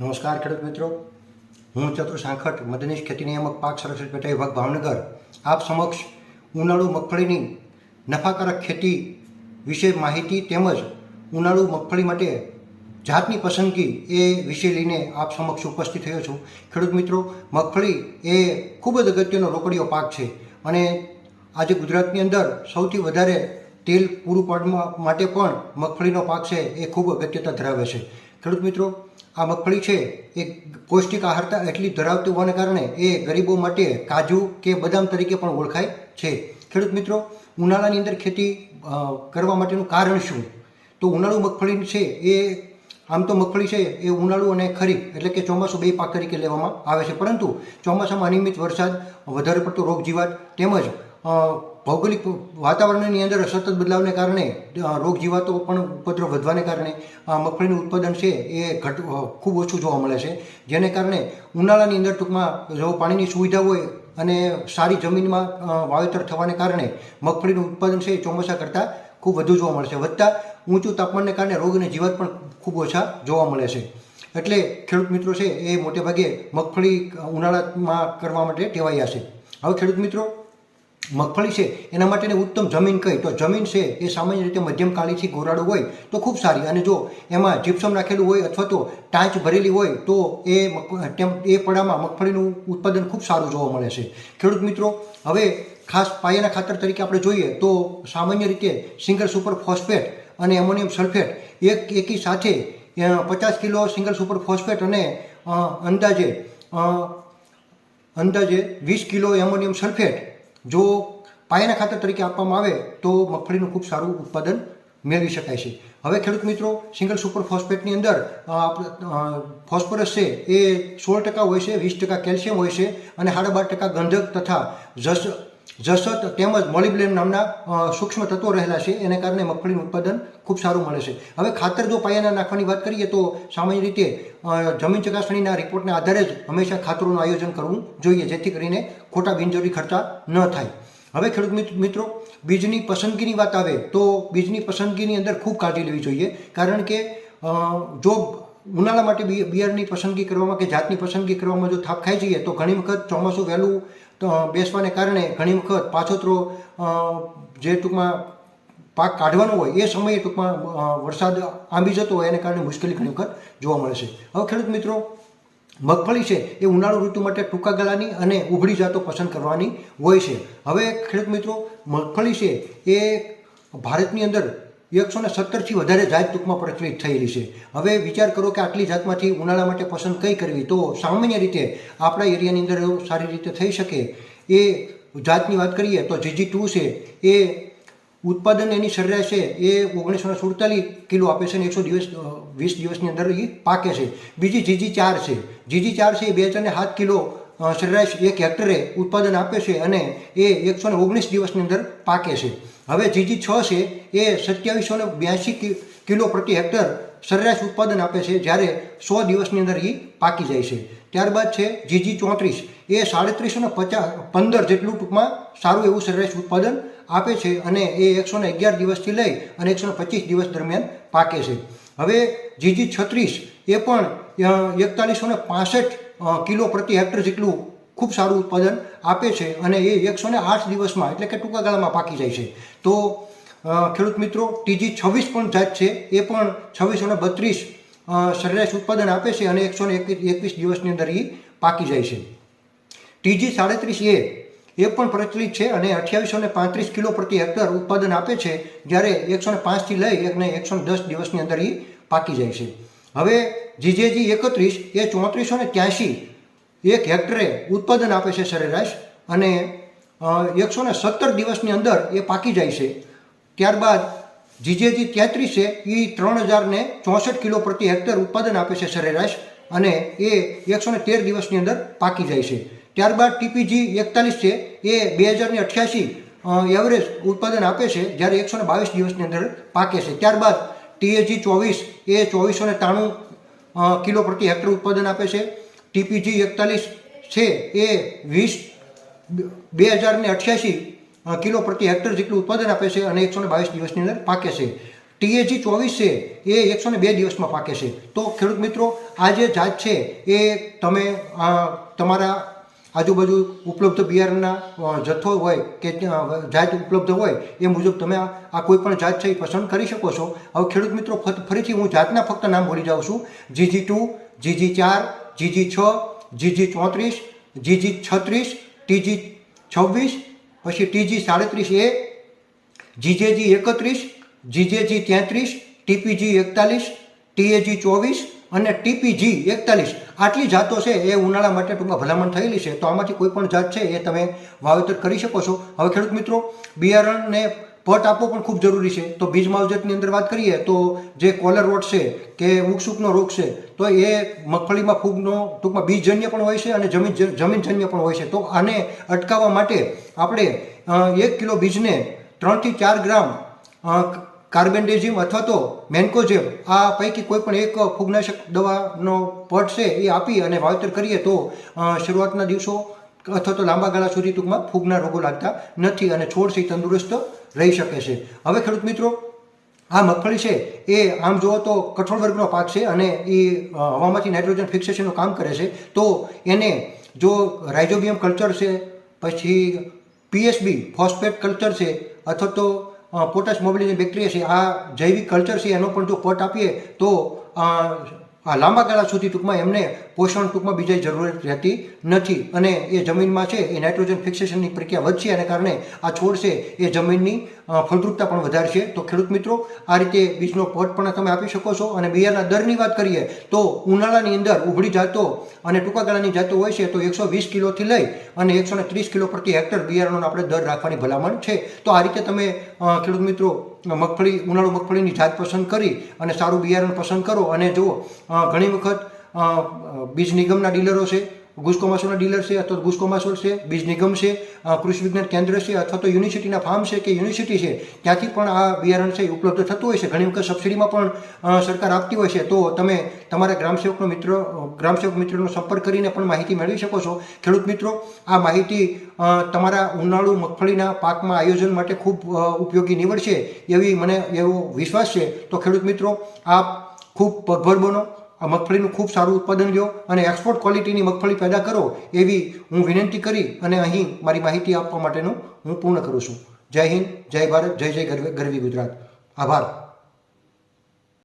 નમસ્કાર ખેડૂત મિત્રો. હું ચતુર સાંખટ મદનીશ ખેતી નિયામક પાક સંરક્ષણ પેટા વિભાગ ભાવનગર. આપ સમક્ષ ઉનાળુ મગફળીની નફાકારક ખેતી વિશે માહિતી તેમજ ઉનાળુ મગફળી માટે જાતની પસંદગી એ વિશે લઈને આપ સમક્ષ ઉપસ્થિત થયો છું. ખેડૂત મિત્રો, મગફળી એ ખૂબ જ અગત્યનો રોકડીયો પાક છે અને આજે ગુજરાતની અંદર સૌથી વધારે તેલ પૂરું પાડવા માટે પણ મગફળીનો પાક છે એ ખૂબ અગત્યતા ધરાવે છે. ખેડૂત મિત્રો આ મગફળી છે, એ પૌષ્ટિક આહારતા એટલી ધરાવતી હોવાને કારણે એ ગરીબો માટે કાજુ કે બદામ તરીકે પણ ઓળખાય છે. ખેડૂત મિત્રો, ઉનાળાની અંદર ખેતી કરવા માટેનું કારણ શું? તો ઉનાળુ મગફળી છે, એ આમ તો મગફળી છે, એ ઉનાળુ અને ખરીફ એટલે કે ચોમાસું બે પાક તરીકે લેવામાં આવે છે. પરંતુ ચોમાસામાં અનિયમિત વરસાદ, વધારે પડતો રોગ જીવાત તેમજ ભૌગોલિક વાતાવરણની અંદર સતત બદલાવને કારણે રોગ જીવાતો પણ ઉપદ્રવ વધવાને કારણે મગફળીનું ઉત્પાદન છે એ ઘટ ખૂબ ઓછું જોવા મળે છે. જેને કારણે ઉનાળાની અંદર ટૂંકમાં જો પાણીની સુવિધા હોય અને સારી જમીનમાં વાવેતર થવાને કારણે મગફળીનું ઉત્પાદન છે એ ચોમાસા કરતાં ખૂબ વધુ જોવા મળે છે. વધતા ઊંચું તાપમાનને કારણે રોગ અને જીવાત પણ ખૂબ ઓછા જોવા મળે છે. એટલે ખેડૂત મિત્રો છે એ મોટે ભાગે મગફળી ઉનાળામાં કરવા માટે ટેવાયા છે હવે ખેડૂત મિત્રો મગફળી છે, એના માટેની ઉત્તમ જમીન કઈ? તો જમીન છે, એ સામાન્ય રીતે મધ્યમ કાળીથી ગોરાડું હોય તો ખૂબ સારી. અને જો એમાં જીપ્સમ નાખેલું હોય અથવા તો ટાંચ ભરેલી હોય તો એ એ પડામાં મગફળીનું ઉત્પાદન ખૂબ સારું જોવા મળે છે. ખેડૂત મિત્રો, હવે ખાસ પાયાના ખાતર તરીકે આપણે જોઈએ તો સામાન્ય રીતે સિંગલ સુપર ફોસ્ફેટ અને એમોનિયમ સલ્ફેટ એક, એકી સાથે પચાસ કિલો સિંગલ સુપર ફોસ્ફેટ અને અંદાજે અંદાજે વીસ કિલો એમોનિયમ સલ્ફેટ જો પાયાના ખાતર તરીકે આપવામાં આવે તો મગફળીનું ખૂબ સારું ઉત્પાદન મેળવી શકાય છે. હવે ખેડૂત મિત્રો, સિંગલ સુપર ફોસ્ફેટની અંદર ફોસ્ફરસ છે એ સોળ ટકા હોય છે, વીસ ટકા કેલ્શિયમ હોય છે અને સાડા બાર ટકા ગંધક તથા જસ જસત તેમજ મોલિબ્લેમ નામના સૂક્ષ્મ તત્વો રહેલા છે. એને કારણે મગફળીનું ઉત્પાદન ખૂબ સારું મળે છે. હવે ખાતર જો પાયાના નાખવાની વાત કરીએ તો સામાન્ય રીતે જમીન ચકાસણીના રિપોર્ટને આધારે જ હંમેશા ખાતરોનું આયોજન કરવું જોઈએ, જેથી કરીને ખોટા બિનજરૂરી ખર્ચા ન થાય. હવે ખેડૂત મિત્રો, બીજની પસંદગીની વાત આવે તો બીજની પસંદગીની અંદર ખૂબ કાળજી લેવી જોઈએ. કારણ કે જો ઉનાળા માટે બિ- બિયારણની પસંદગી કરવામાં કે જાતની પસંદગી કરવામાં જો થાપ ખાઈ જઈએ, તો ઘણી વખત ચોમાસું વહેલું બેસવાને કારણે ઘણી વખત પાછોતરો જે ટૂંકમાં પાક કાઢવાનો હોય, એ સમયે ટૂંકમાં વરસાદ આંબી જતો હોય, એને કારણે મુશ્કેલી ઘણી વખત જોવા મળે છે. હવે ખેડૂત મિત્રો, મગફળી છે, એ ઉનાળુ ઋતુ માટે ટૂંકા ગાળાની અને ઉભળી જાતો પસંદ કરવાની હોય છે. હવે ખેડૂત મિત્રો, મગફળી છે, એ ભારતની અંદર એકસો ને સત્તરથી વધારે જાત ટૂંકમાં પ્રચલિત થયેલી છે. હવે વિચાર કરો કે આટલી જાતમાંથી ઉનાળા માટે પસંદ કઈ કરવી? તો સામાન્ય રીતે આપણા એરિયાની અંદર સારી રીતે થઈ શકે. એ જાતની વાત કરીએ તો જીજી ટુ છે, એ ઉત્પાદન એની સરેરાશ છે, એ ઓગણીસો ને સુડતાલીસ કિલો આપે છે અને એકસો દિવસ વીસ દિવસની અંદર એ પાકે છે. બીજી જીજી ચાર છે. જીજી ચાર છે એ બે હજાર ને સાત કિલો સરેરાશ એક હેક્ટરે ઉત્પાદન આપે છે અને એ એકસો ને ઓગણીસ દિવસની અંદર પાકે છે. હવે જીજી છ છે, એ સત્યાવીસો ને બ્યાસી કિલો પ્રતિ હેક્ટર સરેરાશ ઉત્પાદન આપે છે જ્યારે સો દિવસની અંદર એ પાકી જાય છે. ત્યારબાદ છે જીજી ચોત્રીસ, એ સાડત્રીસો ને પચાસ પંદર જેટલું ટૂંકમાં સારું એવું સરેરાશ ઉત્પાદન આપે છે અને એ એકસો ને અગિયાર દિવસથી લઈ અને એકસો ને પચીસ દિવસ દરમિયાન પાકે છે. હવે જીજી છત્રીસ, એ પણ એકતાલીસો ને પાસઠ કિલો પ્રતિ હેક્ટર જેટલું ખૂબ સારું ઉત્પાદન આપે છે અને એ એકસો ને આઠ દિવસમાં એટલે કે ટૂંકા ગાળામાં પાકી જાય છે. તો ખેડૂત મિત્રો ટીજી છવ્વીસ પણ જાત છે. એ પણ છવ્વીસો ને બત્રીસ સરેરાશ ઉત્પાદન આપે છે અને એકસો ને એકવીસ દિવસની અંદર એ પાકી જાય છે. ટીજી સાડત્રીસ એ એ પણ પ્રચલિત છે અને અઠ્યાવીસો ને પાંત્રીસ કિલો પ્રતિ હેક્ટર ઉત્પાદન આપે છે જ્યારે એકસો ને પાંચથી લઈ અને એકસો ને દસ દિવસની અંદર એ પાકી જાય છે. હવે જીજેજી એકત્રીસ એ ચોત્રીસો ને ત્યાંશી એક હેક્ટરે ઉત્પાદન આપે છે સરેરાશ અને એકસો ને સત્તર દિવસની અંદર એ પાકી જાય છે. ત્યારબાદ જીજેજી તેત્રીસ છે એ ત્રણ હજાર ને ચોસઠ કિલો પ્રતિ હેક્ટર ઉત્પાદન આપે છે સરેરાશ અને એ એકસો ને તેર દિવસની અંદર પાકી જાય છે. ત્યારબાદ ટીપીજી એકતાલીસ છે એ બે હજાર ને અઠ્યાસી એવરેજ ઉત્પાદન આપે છે જ્યારે એકસો બાવીસ દિવસની અંદર પાકે છે. ત્યારબાદ ટીએજી ચોવીસ, એ ચોવીસો ને ત્રાણું કિલો પ્રતિ હેક્ટર ઉત્પાદન આપે છે. ટીપીજી એકતાલીસ છે, એ વીસ, બે હજાર ને અઠ્યાસી કિલો પ્રતિ હેક્ટર જેટલું ઉત્પાદન આપે છે અને એકસો ને બાવીસ દિવસની અંદર પાકે છે. ટીએજી ચોવીસ છે, એ એકસો ને બે દિવસમાં પાકે છે. તો ખેડૂત મિત્રો, આ જે જાત છે, એ તમે તમારા આજુબાજુ ઉપલબ્ધ બિયારણના જથ્થો હોય કે જાત ઉપલબ્ધ હોય, એ મુજબ તમે આ કોઈ પણ જાત છે એ પસંદ કરી શકો છો. હવે ખેડૂત મિત્રો ફરીથી હું જાતના ફક્ત નામ બોલી જાઉં છું. જીજી ટુ, જીજી ચાર, જીજી છ, જીજી ચોત્રીસ, જીજી છત્રીસ, ટીજી છવ્વીસ, પછી ટીજી સાડત્રીસ એ, જીજેજી એકત્રીસ, જીજેજી તેત્રીસ, ટીપીજી એકતાલીસ, ટીએજી ચોવીસ અને ટીપીજી એકતાલીસ. આટલી જાતો છે, એ ઉનાળા માટે ટૂંકમાં ભલામણ થયેલી છે. તો આમાંથી કોઈ પણ જાત છે, એ તમે વાવેતર કરી શકો છો. હવે ખેડૂત મિત્રો, બિયારણને પટ આપવો પણ ખૂબ જરૂરી છે. તો બીજ માવજતની અંદર વાત કરીએ, તો જે કોલર રોડ છે કે ઉકસુકનો રોગ છે, તો એ મગફળીમાં ફૂગનો ટૂંકમાં બીજજન્ય પણ હોય છે અને જમીન જમીનજન્ય પણ હોય છે. તો આને અટકાવવા માટે આપણે એક કિલો બીજને ત્રણથી ચાર ગ્રામ કાર્બેન્ડેઝિમ અથવા તો મેન્કોઝેબ આ પૈકી કોઈ પણ એક ફૂગનાશક દવાનો પટ છે એ આપી અને વાવેતર કરીએ તો શરૂઆતના દિવસો અથવા તો લાંબા ગાળા સુધી ટૂંકમાં ફૂગના રોગો લાગતા નથી અને છોડ છે તંદુરસ્ત રહી શકે છે. હવે ખેડૂત મિત્રો, આ મગફળી છે એ આમ જુઓ તો કઠોળ વર્ગનો પાક છે અને એ હવામાંથી નાઇટ્રોજન ફિક્સેશનનું કામ કરે છે. તો એને જો રાઇઝોબિયમ કલ્ચર છે, પછી પીએસબી ફોસ્ફેટ કલ્ચર છે, અથવા તો પોટાશ મોબિલિટી બેક્ટેરિયા છે આ જૈવિક કલ્ચર છે એનો પણ જો પટ આપીએ તો આ લાંબા ગાળા સુધી ટૂંકમાં એમને પોષણ ટૂંકમાં બીજા જરૂરત રહેતી નથી. અને એ જમીનમાં છે, એ નાઇટ્રોજન ફિક્સેશનની પ્રક્રિયા વધશે અને કારણે આ છોડ છે, એ જમીનની ફળદ્રુપતા પણ વધારશે. તો ખેડૂત મિત્રો, આ રીતે બીજનો પોટ પણ તમે આપી શકો છો. અને બિયારના દરની વાત કરીએ, તો ઉનાળાની અંદર ઉભળી જાતો અને ટૂંકા ગાળાની જાતો હોય છે, તો એકસો વીસ કિલોથી લઈ અને એકસો ત્રીસ કિલો પ્રતિ હેક્ટર બિયારણનો આપણે દર રાખવાની ભલામણ છે. તો આ રીતે તમે ખેડૂત મિત્રો મગફળી, ઉનાળુ મગફળીની જાત પસંદ કરી અને સારું બિયારણ પસંદ કરો. અને જુઓ ઘણી વખત બીજ નિગમના ડીલરો છે ગુસ્કોમાસોના ડીલર છે, અથવા ગુસ્કોમાસોલ છે, બીજ નિગમ છે કૃષિ વિજ્ઞાન કેન્દ્ર છે, અથવા તો યુનિવર્સિટીના ફાર્મ છે કે યુનિવર્સિટી છે, ત્યાંથી પણ આ બિયારણ છે ઉપલબ્ધ થતું હોય છે. ઘણી વખત સબસિડીમાં પણ સરકાર આપતી હોય છે. તો તમે તમારા ગ્રામસેવકનો મિત્ર ગ્રામસેવક મિત્રનો સંપર્ક કરીને પણ માહિતી મેળવી શકો છો. ખેડૂત મિત્રો, આ માહિતી તમારા ઉનાળુ મગફળીના પાકમાં આયોજન માટે ખૂબ ઉપયોગી નીવડશે એવી મને એવો વિશ્વાસ છે. તો ખેડૂત મિત્રો, આપ ખૂબ પગભર બનો. મગફળીનું ખૂબ સારું ઉત્પાદન લ્યો અને એક્સપોર્ટ ક્વોલિટીની મગફળી પેદા કરો એવી હું વિનંતી કરી અને અહીં મારી માહિતી આપવા માટેનું હું પૂર્ણ કરું છું. જય હિન્દ, જય ભારત, જય જય ગરવી ગરવી ગુજરાત. આભાર.